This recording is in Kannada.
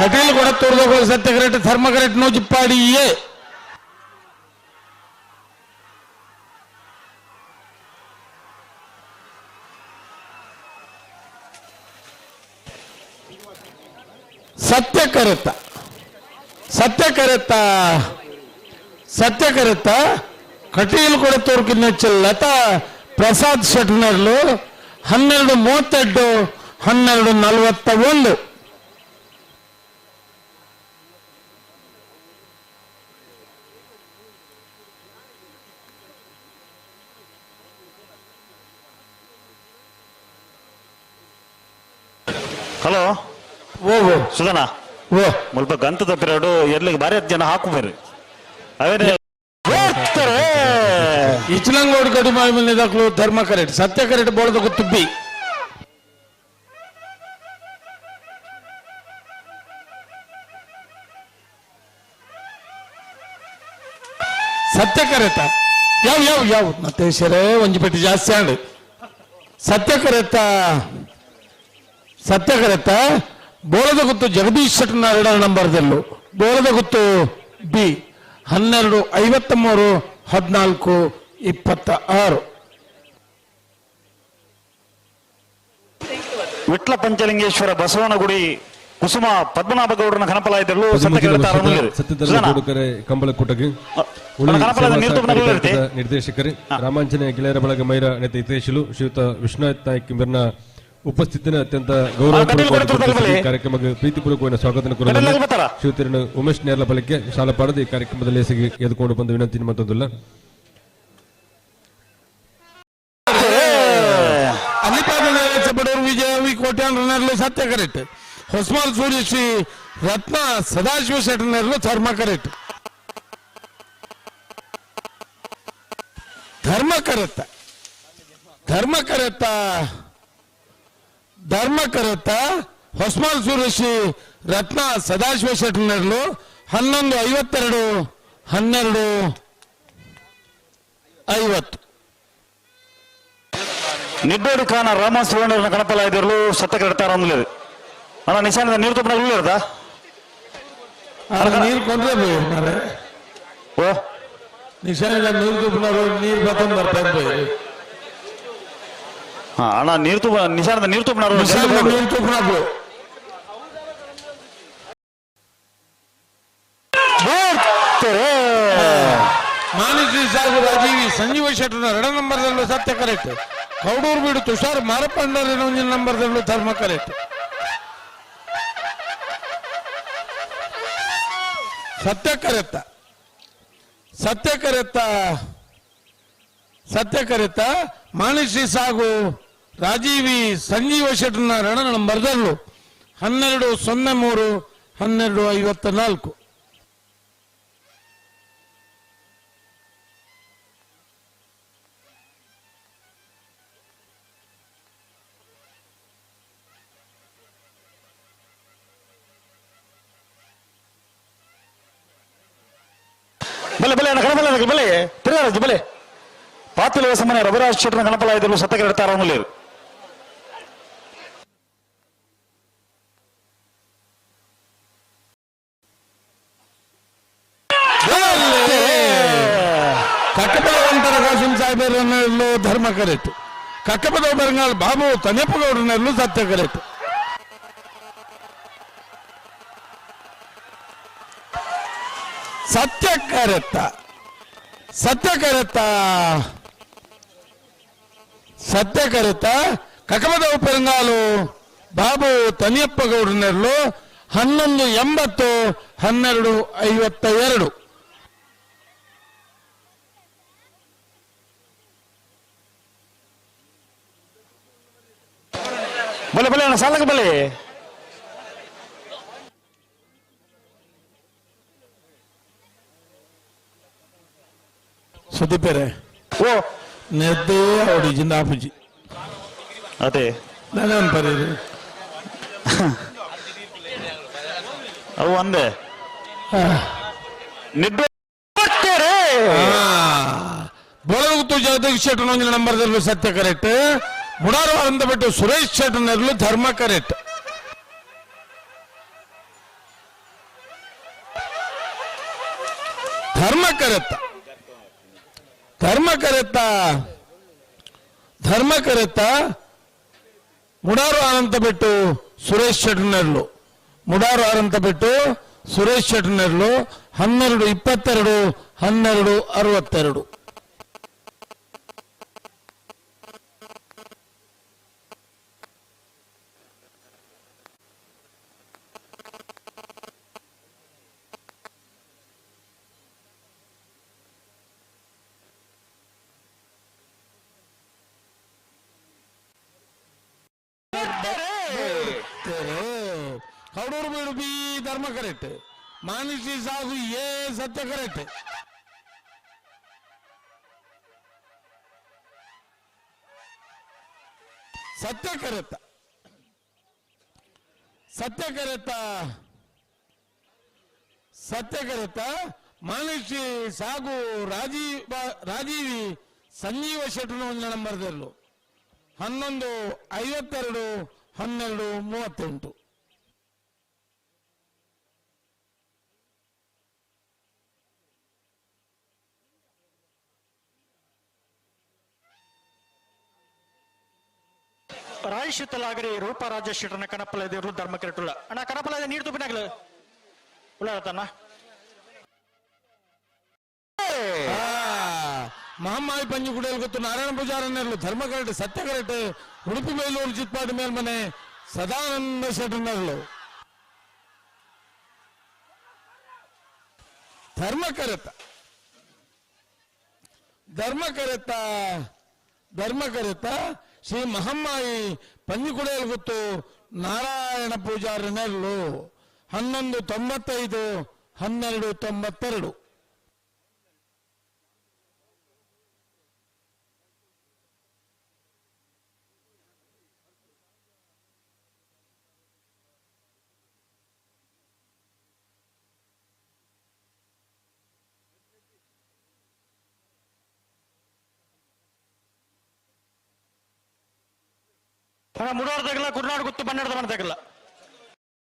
ಕಟೀಲ್ ಕೂಡ ತೋರ್ದೋಗ ಸತ್ಯ ಕರೆಕ್ಟ್ ಧರ್ಮ ಕರೆಕ್ಟ್ ನೋ ಜಿಪ್ಪಾಡಿ ಎ ಸತ್ಯ ಕರೆತ ಸತ್ಯ ಕರೆತ సత్య కరెత్త కటీలు కూడా తోరుకున్న లతా ಪ್ರಸಾದ್ ಶೆಟ್ನರ್ಲು ಹನ್ನೆರಡು ಮೂವತ್ತೆಂಟು ಹನ್ನೆರಡು ನಲವತ್ತ ಒಂದು ಹಲೋ ಓ ಓ ಸುಧನ ಓ ಮುಲ್ಪ ಗಂತ ತಪ್ಪಿರೋಡು ಎಲ್ಲಿಗೆ ಬಾರಿ ಹತ್ತು ಜನ ಹಾಕುಬೇರಿ ಅವೇನೇ ಹೋಗ್ತಾರೆ. ಇಚ್ಲಂಗೋಡ್ ಗಡಿ ಮೇಲೆ ದಾಖಲು ಧರ್ಮ ಕರೆಟ್ ಸತ್ಯ ಕರೆಟ್ ಬೋಳದ ತುಬ್ಬಿ ಸತ್ಯ ಕರೆತ ಯಾವ ಯಾವ ಯಾವ ಮತ್ತೆ ಶರೇ ಒಂಜಿ ಪಟ್ಟಿ ಜಾಸ್ತಿ ಆಂಡ್ ಸತ್ಯ ಕರೆತ ಸತ್ಯ ಕರೆತ ಬೋಳದ ಗುತ್ತು ಜಗದೀಶ್ ಶೆಟ್ಟನ ಎರಡರ ನಂಬರ್ದಲ್ಲೂ ಬೋಳದ ಗುತ್ತು ಬಿ ಹನ್ನೆರಡು ಐವತ್ತ ಮೂರು ಹದಿನಾಲ್ಕು ಇಪ್ಪತ್ತ ಆರು ವಿಟ್ಲ ಪಂಚಲಿಂಗೇಶ್ವರ ಬಸವನಗುಡಿ ಕುಸುಮ ಪದ್ಮನಾಭ ಗೌಡರನ ಕನಪಲಾಯದಲ್ಲೂ ಸತ್ಯ ಪದಿಮೂಜಲ ಕೇಳ್ತಾರ ವರ್ಷದ ಸತ್ಯಧರ್ಮ ಕೊಡುಕರೆ ಕಂಬಳಕೂಟಕ್ಕೆ ಉಳಿ ಕನಪಲಾದ ಸೇವಾ ನೀರು ಸಹಕಾರಿ ಇರುತ್ತೆ ಘಟಕದ ನಿರ್ದೇಶಕರು. ರಾಮಾಂಜನೇಯ ಗೆಳೆಯರ ಬಳಗ ಮೈರ ನೆತ ಹಿತೇಶಲು ಶ್ರೀಯುತ ವಿಶ್ವನಾಥ್ ನಾಯ್ಕ ಕಿಂಬರ್ನ ಉಪಸ್ಥಿತಿನ ಅತ್ಯಂತ ಗೌರವ ಕಾರ್ಯಕ್ರಮಕ್ಕೆ ಪ್ರೀತಿಪೂರ್ವಕ ಸ್ವಾಗತ ಶಿವತಿರಣ ಕೋರಲು ಉಮೇಶ್ ನೇರ್ಲ ಬಲಕ್ಕೆ ಶಾಲಾ ಪಾಡದ ಈ ಕಾರ್ಯಕ್ರಮದಲ್ಲಿ ಎಸಗಿ ಎದ್ಕೊಂಡು ಬಂದ ವಿನಂತಿ ಮತ್ತೊಂದಿಲ್ಲ ವಿಜಯ ಕೋಟ್ಯಾಂಡ್ರನರ್ಲು ಸತ್ಯ ಕರೆಕ್ಟ್. ಹೊಸಮಾಲ್ ಸೂರ್ಯಶ್ರೀ ರತ್ನ ಸದಾಶಿವ ಶೆಟ್ಟನರ್ಲು ಧರ್ಮ ಕರೆಕ್ಟ್. ಧರ್ಮ ಕರೆತ್ತ. ಧರ್ಮ ಕರೆತ್ತ. ಧರ್ಮ ಹೊಸಮಾಲ್ ಸೂರ್ಯಶ್ರೀ ರತ್ನ ಸದಾಶಿವ ಶೆಟ್ನರ್ಲು ಹನ್ನೊಂದು ಐವತ್ತೆರಡು ಹನ್ನೆರಡು ಐವತ್ತು. ನಿಡ್ಡೋಡಿ ಖಾನ ರಾಮ ಸುವರ್ಣರನ ಕನಪಲಾಯದಲ್ಲೂ ಸತ್ಯ ಇಡ್ತಾರ ಅಂದ್లేదు ಅಣ್ಣ ನಿಶಾನದ ನೀರು ತುಪ್ಪನ ಇರ್ತಾ ನೀರು ಕೊಂಡ್ರೆ ಓ. ನಿಶಾನ ನೀರು ತುಪ್ಪನವರು ನೀರು ಬರ್ತಾ ಬರ್ತಾರೆ. ಹಾ ಅಣ್ಣ ನೀರು ತುಪ್ಪ ನಿಶಾನದ ನೀರು ತುಪ್ಪನವರು ನೀರು ತುಪ್ಪನಗಳು ಮಾನಸಿ ಸಾಗು ರಾಜೀವಿ ಸಂಜೀವ ಶೆಟ್ಟರ್ನ ಎರಡ ನಂಬರ್ದಲ್ಲೂ ಸತ್ಯ ಕರೆಕ್ಟ್. ಕೌಡೂರು ಬೀಡು ತುಷಾರ್ ಮಾರಪ್ಪಂಡರಿನ ಒಂದಿನ ನಂಬರ್ದಲ್ಲೂ ಧರ್ಮ ಕರೆಕ್ಟ್. ಸತ್ಯ ಕರೆತ್ತ. ಸತ್ಯ ಕರೆತ್ತ. ಸತ್ಯ ಕರೆತ ಮಾನಸಿ ಸಾಗು ರಾಜೀವಿ ಸಂಜೀವ ಶೆಟ್ಟರ್ನ ರಣನ ಮರದಲ್ಲು ಹನ್ನೆರಡು ಸೊನ್ನೆ ಮೂರು, ಹನ್ನೆರಡು ಐವತ್ತ ನಾಲ್ಕು. ಬಲೆ ಬಲೆ ಬಲೆ. ತಿರುಗಾರಾಜ್ ಬಲೆ. ಪಾತಿಲ ಸಮಯ ರವಿರಾಜ್ ಶೆಟ್ಟರ್ನ ಕನಪಲಾಯದಲ್ಲೂ ಸತ್ಯ ಕೇಳ್ತಾರ ಅಂದ್లేదు ಕಾಸಿಂ ಸಾಹೇಬರನ್ನಲ್ಲೂ ಧರ್ಮ ಕರೆಕ್ಟ್ ಕಕ್ಕಪದ ಬರಂಗಾಲ್ ಬಾಬು ತನೆಪ್ಪಗೌಡನಲ್ಲೂ ಸತ್ಯ ಕರೆಕ್ಟ್ ಸತ್ಯ ಕರೆತ್ತ ಸತ್ಯ ಕರೆತ್ತ ಸತ್ಯ ಕರೆತ್ತ ಕಕ್ಕಪದ ಪೆರಂಗಾಲು ಬಾಬು ತನಿಯಪ್ಪ ಗೌಡನಲ್ಲೂ ಹನ್ನೊಂದು ಎಂಬತ್ತು ಹನ್ನೆರಡು ಐವತ್ತ ಎರಡು ಬಲೆ ಬಲೆ ಅಣ್ಣ ಸಾಲಕ್ಕೆ ಬಲೆ ಸುದೀಪರೇ ಓ ನೆದ್ದೇ ಅವಡಿ ಜಿಂದಾಪುಜಿ ಅದೇ ನಾನೇನು ಬರೀರಿ ಅವು ಒಂದೇ ನಿಡ್ಡು ಬೋಳಗುತ್ತು ಜಗದೀಶ್ ಶೆಟ್ಟರ್ ಒಂದಿನ ನಂಬರ್ದಲ್ಲೂ ಸತ್ಯ ಕರೆಕ್ಟ್ ಬುಡಾರು ಅಂದ್ಬಿಟ್ಟು ಸುರೇಶ್ ಶೆಟ್ಟನರ್ಲು ಧರ್ಮ ಕರೆಟ್. ಧರ್ಮ ಕರೆತ್ತ ಧರ್ಮ ಕರೆತ. ಧರ್ಮ ಕರೆತ. ಮುಡಾರು ಆರಂತ ಬಿಟ್ಟು ಸುರೇಶ್ ಶೆಟ್ನರ್ಲು ಮುಡಾರು ಅನಂತ ಬಿಟ್ಟು ಸುರೇಶ್ ಶೆಟ್ನರ್ಲು ಹನ್ನೆರಡು ಇಪ್ಪತ್ತೆರಡು, ಹನ್ನೆರಡು ಅರವತ್ತೆರಡು. ಕೌಡೂರು ಬೀಡು ಬಿ ಧರ್ಮ ಕರೆಕ್ಟ್. ಮಾನಿಸಿ ಸಾಹು ಏ ಸತ್ಯ ಕರೆಕ್ಟ್. ಸತ್ಯ ಕರೆತ್ತ. ಸತ್ಯ ಕರೆತ್ತ. ಸತ್ಯ ಕರೆತ್ತ. ಮಾನುಷಿ ಸಾಗು ರಾಜೀವ ರಾಜೀವಿ ಸಂಜೀವ ಶೆಟ್ಟರು ಒಂದು ನಂಬರ್ದಲ್ಲೂ ಹನ್ನೊಂದು ಐವತ್ತೆರಡು, ಹನ್ನೆರಡು, ಮೂವತ್ತೆಂಟು. ರಾಯಿಶುತ್ತಲಾಗರಿ ರೂಪರಾಜ ಶೆಟ್ಟರ್ನ ಕನಪಲ ದೇವರು ಧರ್ಮ ಕೆರಟುಳ್ಳ. ಅಣ್ಣ ಕಣಪಲ ನೀರು ತುಪ್ಪಿನಾಗಲು. ಉಳ್ಳಾರತಣ್ಣ ಮಹಮ್ಮಾಯಿ ಪಂಜಿ ಗುಡಿಯಲ್ಲಿ ಗೊತ್ತು ನಾರಾಯಣ ಪೂಜಾರನ್ನೆರಲು ಧರ್ಮ ಕರೆಕ್ಟ್ ಸತ್ಯ ಉಡುಪಿ ಮೇಲೂರು ಚಿತ್ಪಾಡಿ ಮೇಲ್ಮನೆ, ಸದಾನಂದ ಶೆಟ್ಟರ್ನರ್ಲು ಧರ್ಮ ಕರೆತ. ಧರ್ಮ ಕರೆತ ಧರ್ಮ ಕರೆತ ಶ್ರೀ ಮಹಮ್ಮಾಯಿ ಪಂಜಿಕುಡೆಯಲ್ಲಿ ಗೊತ್ತು ನಾರಾಯಣ ಪೂಜಾರಿನಲ್ಲೂ ಹನ್ನೊಂದು ತೊಂಬತ್ತೈದು ಹನ್ನೆರಡು ತೊಂಬತ್ತೆರಡು. ಮುಡೋರ್ ತಗಲ ಕುರ್ನಾಡ್ ಗುತ್ತು ಬನ್ನಡದ ಮನೆ ತಗಲ